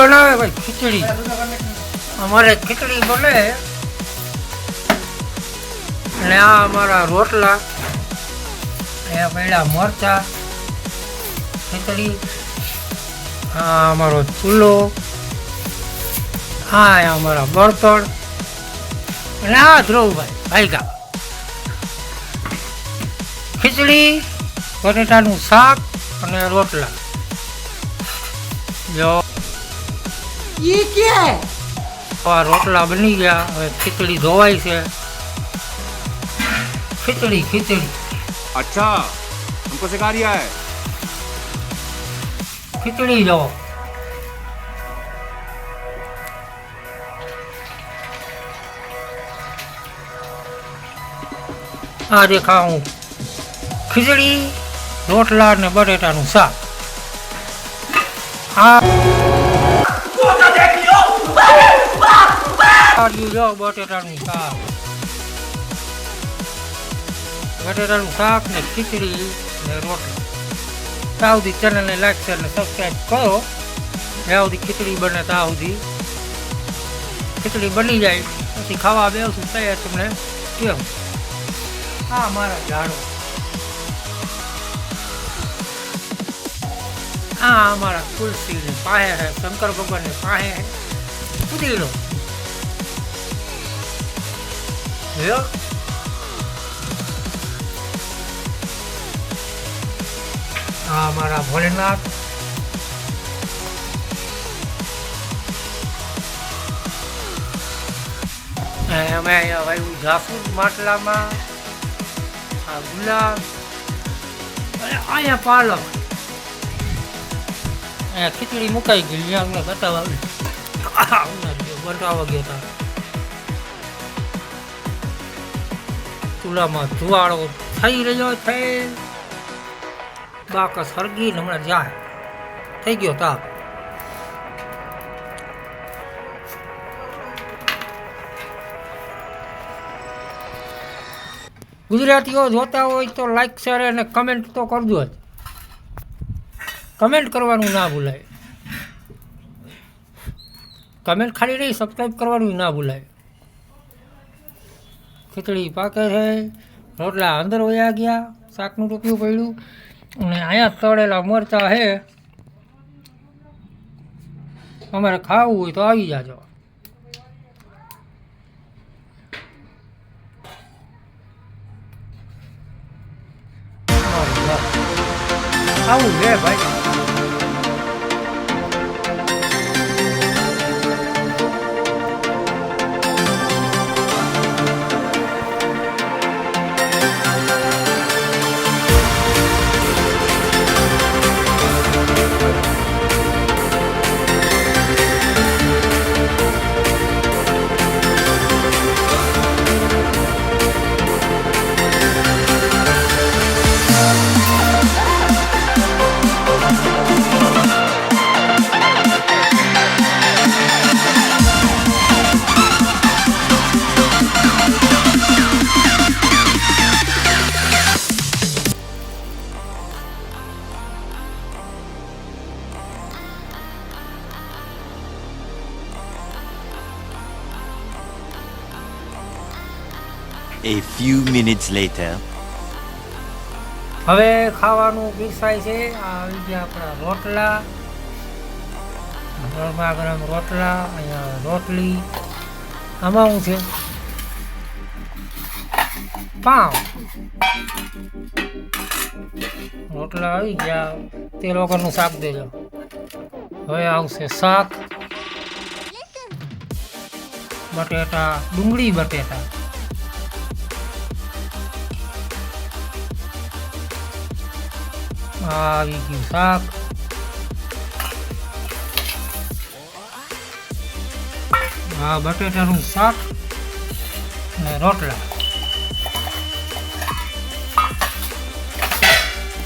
બનાવે ભાઈ, ખીચડી. અમારે ખીચડી બને. અને આ અમારા રોટલા, અહીંયા પહેલાં મરચા, ખીચડી, આ અમારો ચૂલો હા અમારા બળતણ, અને આ ધ્રુવભાઈ, ભાઈગા. ખીચડી, બટેટાનું શાક અને રોટલા. જો. ये क्या है આ રોટલા બની ગયા હવે ખીચડી ધોવાય છે ખીચડી ખીચડી अच्छा हमको सिखा रिया है ખીચડી જો આ દેખાવું ખીચડી રોટલા ને બટેટાનું શાક જો બટેટાનું શાક. બટેટાનું શાક ને ખીચડી ને રોટલા. ત્યાં સુધી ચેનલને લાઈક શેર ને સબસ્ક્રાઈબ કરો. ત્યાં સુધી ખીચડી બને ત્યાં સુધી. ખીચડી બની જાય, પછી ખાવા બેસું, તૈયાર તમને કેમ? હા મારા ઝાડો. હા અમારા તુલસીની પાસે હે, શંકર ભગવાનની પાસે હે. પુદીનો લ્યો આ મારા ભોલેનાથ અમે અહીંયા વાયુ જાસૂદ માટલામાં આ ગુલાબ અને અહીંયા પાલક ખીચડી મુકાઈ ગઈ અમને બતાવવા બતાવવા ગયા હતા ચૂલામાં ધુવાળો થઈ રહ્યો છે. બાકા સરગી હમણાં જાય. થઈ ગયો તાપ. ગુજરાતીઓ જોતા હોય તો લાઈક શેર અને કમેન્ટ તો કરજો જ. કમેન્ટ કરવાનું ના ભૂલાય. કમેન્ટ ખાલી નહીં સબસ્ક્રાઈબ કરવાનું ના ભૂલાય. ખીચડી પાકે છે. રોટલા અંદર વયા ગયા. શાકનું ટોપિયું પડ્યું. અને અહીંયા તળેલા મરચા છે. અમારે ખાવું હોય તો આવી જાજો. આવું લે ભાઈ. A few minutes later. હવે ખાવાનું પીરસાય છે. આ આવી ગયા આપણા રોટલા. ગરમા ગરમ રોટલા, અહીંયા રોટલી. આમાં હું છે? પાઉં રોટલા આવી ગયા. તે લોકોનું શાક દેજો. હવે આવશે શાક. બટેટા, ડુંગળી બટેટા. આવી ગયું શાક આ બટેટાનું શાક અને રોટલા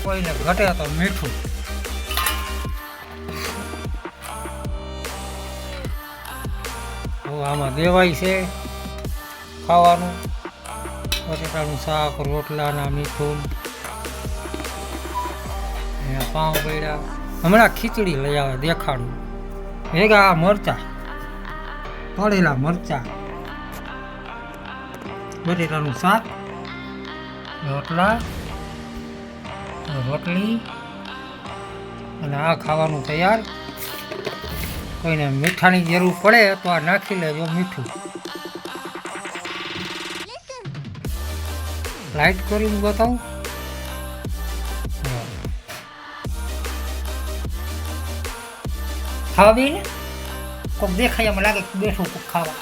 કોઈને ઘટે તો મીઠું આમાં દેવાય છે ખાવાનું બટેટાનું શાક રોટલાના મીઠું પાઉં પડ્યા. હમણાં ખીચડી લઈ આવે દેખાડું. ભેગા મરચા. પડેલા મરચા. બટેટાનું શાક રોટલા રોટલી અને આ ખાવાનું તૈયાર. કોઈને મીઠાની જરૂર પડે તો આ નાખી લેજો મીઠું. લાઈટ કરીને બતાવું? ખાવા કોક દેખાય એમ લાગે કે બેઠું કોક ખાવા.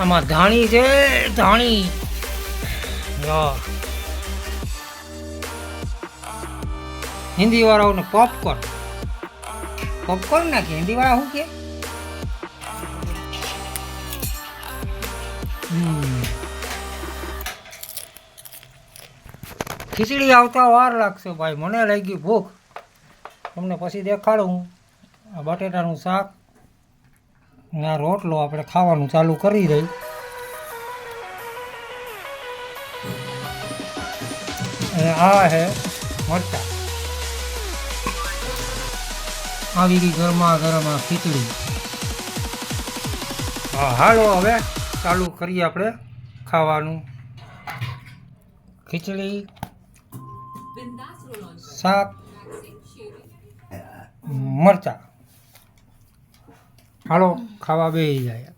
આમાં ધાણી છે, ધાણી. હિન્દી વાળાઓને પોપકોર્ન પોપકોર્ન નાખીએ હિન્દી વાળા શું કે? હમ. ખીચડી આવતા વાર લાગશે ભાઈ. મને લાગી ભૂખ. તમને પછી દેખાડું. આ બટેટાનું શાક, ને આ રોટલો આપણે ખાવાનું ચાલુ કરી દઈ. અને આ હે મરચા. આવી ગઈ ગરમા ગરમ ખીચડી. હા, હાલો હવે ચાલુ કરીએ આપણે ખાવાનું. ખીચડી શાક મરચા. હાલો ખાવા બેસી જાય.